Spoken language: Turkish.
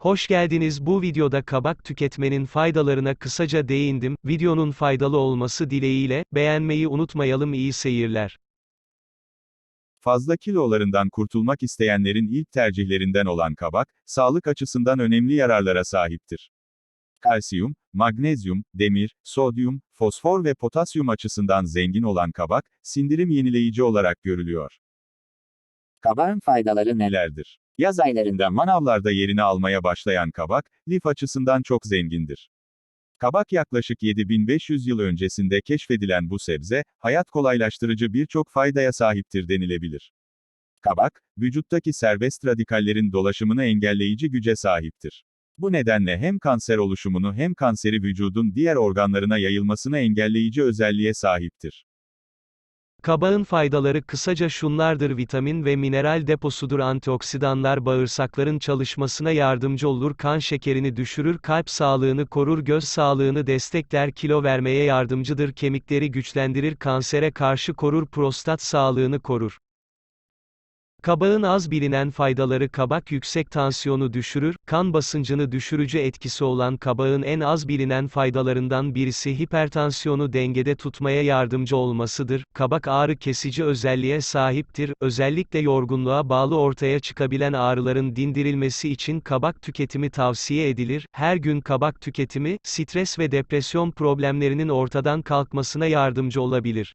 Hoş geldiniz bu videoda kabak tüketmenin faydalarına kısaca değindim, videonun faydalı olması dileğiyle, beğenmeyi unutmayalım iyi seyirler. Fazla kilolarından kurtulmak isteyenlerin ilk tercihlerinden olan kabak, sağlık açısından önemli yararlara sahiptir. Kalsiyum, magnezyum, demir, sodyum, fosfor ve potasyum açısından zengin olan kabak, sindirim yenileyici olarak görülüyor. Kabağın faydaları neler? Nelerdir? Yaz aylarında manavlarda yerini almaya başlayan kabak, lif açısından çok zengindir. Kabak yaklaşık 7500 yıl öncesinde keşfedilen bu sebze, hayat kolaylaştırıcı birçok faydaya sahiptir denilebilir. Kabak, vücuttaki serbest radikallerin dolaşımını engelleyici güce sahiptir. Bu nedenle hem kanser oluşumunu hem kanseri vücudun diğer organlarına yayılmasını engelleyici özelliğe sahiptir. Kabağın faydaları kısaca şunlardır vitamin ve mineral deposudur. Antioksidanlar bağırsakların çalışmasına yardımcı olur. Kan şekerini düşürür kalp sağlığını korur göz sağlığını destekler kilo vermeye yardımcıdır. Kemikleri güçlendirir kansere karşı korur prostat sağlığını korur. Kabağın az bilinen faydaları kabak yüksek tansiyonu düşürür, kan basıncını düşürücü etkisi olan kabağın en az bilinen faydalarından birisi hipertansiyonu dengede tutmaya yardımcı olmasıdır. Kabak ağrı kesici özelliğe sahiptir, özellikle yorgunluğa bağlı ortaya çıkabilen ağrıların dindirilmesi için kabak tüketimi tavsiye edilir. Her gün kabak tüketimi, stres ve depresyon problemlerinin ortadan kalkmasına yardımcı olabilir.